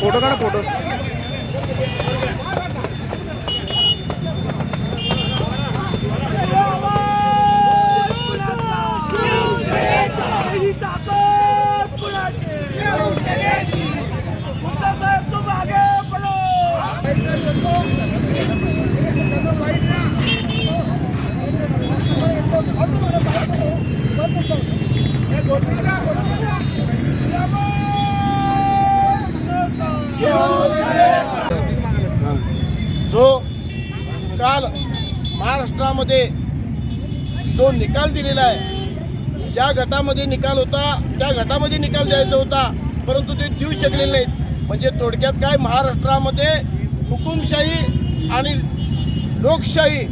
Photo કાઢો photo जो काल महाराष्ट्रामध्ये जो निकाल दिलेला आहे ज्या गटामध्ये निकाल होता त्या गटामध्ये निकाल द्यायचा होता परंतु ते देऊ शकलेले नाहीत. म्हणजे थोडक्यात काय महाराष्ट्रामध्ये हुकुमशाही आणि लोकशाही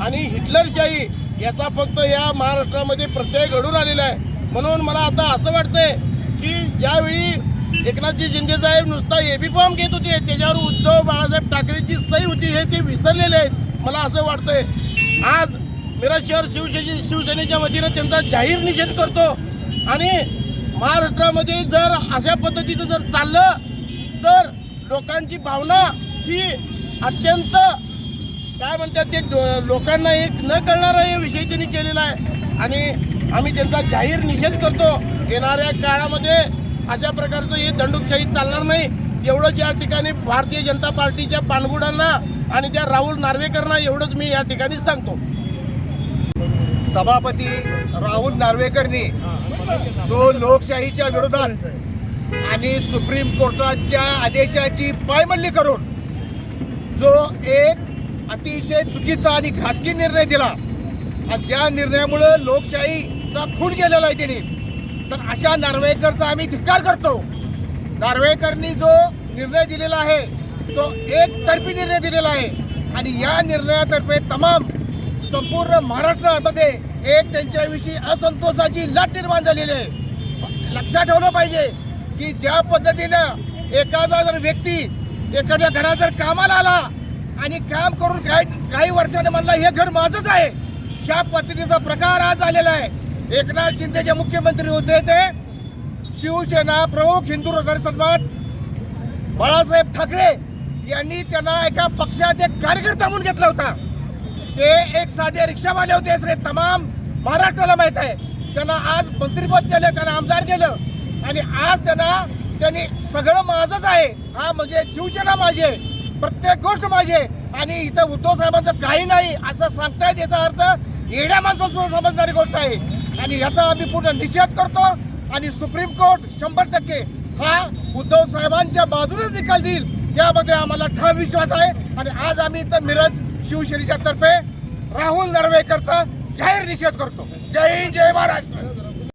आणि हिटलरशाही याचा फक्त या महाराष्ट्रामध्ये प्रत्यय घडून आलेला आहे. म्हणून मला आता असं वाटतंय की ज्यावेळी एकनाथजी शिंदे साहेब नुसता एबी फॉर्म घेत होते. त्याच्यावर उद्धव बाळासाहेब ठाकरेची सही होती हे ते विसरलेले आहेत. मला असं वाटतंय. आज मिरज शहर शिवसे शिवसेनेच्या वतीनं त्यांचा जाहीर निषेध करतो. आणि महाराष्ट्रामध्ये जर अशा पद्धतीचं जर चाललं तर लोकांची भावना ही अत्यंत काय म्हणतात ते डो- लोकांना एक न कळणारा हे विषय त्यांनी केलेला आहे. आणि आम्ही त्यांचा जाहीर निषेध करतो. येणाऱ्या काळामध्ये अशा प्रकारचं हे दंडुकशाही चालणार नाही. एवढं या ठिकाणी भारतीय जनता पार्टीच्या पानगुडांना आणि त्या राहुल नार्वेकरना एवढंच मी या ठिकाणी सांगतो. सभापती राहुल नार्वेकरनी जो लोकशाहीच्या विरोधात आणि सुप्रीम कोर्टाच्या आदेशाची पायमल्ली करून जो एक अतिशय चुकीचा आणि घातकी निर्णय दिला. आणि ज्या निर्णयामुळं लोकशाहीचा खून केलेला आहे त्यांनी तर अशा नार्वेकरचा आम्ही धिक्कार करतो. नार्वेकरनी जो निर्णय दिलेला आहे तो एकतर्फी निर्णय दिलेला आहे. आणि या निर्णयातर्फे तमाम संपूर्ण महाराष्ट्रामध्ये एक त्यांच्याविषयी असंतोषाची लाट निर्माण झालेली आहे. लक्षात ठेवलं पाहिजे की ज्या पद्धतीनं एखादा जर व्यक्ती एखाद्या घरात जर कामाला आला आणि काम करून काही काही वर्षाने म्हणला हे घर माझंच आहे. ह्या पद्धतीचा प्रकार आज आलेला आहे. एकनाथ शिंदे जे मुख्यमंत्री होते ते. शिवसेना प्रमुख हिंदू हृदय संघात बाळासाहेब ठाकरे यांनी त्यांना एका पक्षात एक कार्यकर्ता म्हणून घेतला होता. ते एक साधे रिक्षावाले होते सगळे तमाम महाराष्ट्राला माहीत आहे. त्यांना आज मंत्रीपद केलं त्यांना आमदार केलं. आणि आज त्यांना त्यांनी सगळं माझंच आहे. हा म्हणजे शिवसेना माझी आहे. प्रत्येक गोष्ट माझी आहे. आणि इथं उद्धव साहेबांचं काही नाही असं सांगतायत याचा अर्थ येड्या माणसाला समजणारी गोष्ट आहे. आणि याचा आम्ही पूर्ण निषेध करतो आणि सुप्रीम कोर्ट शंभर टक्के हा उद्धव साहेबांच्या बाजूनेच निकाल देईल. यामध्ये आम्हाला ठाम विश्वास आहे. आणि आज आम्ही इथं मिरज शिवसेनेच्या तर्फे राहुल नरवेकरचा जाहीर निषेध करतो. जय हिंद जय महाराष्ट्र.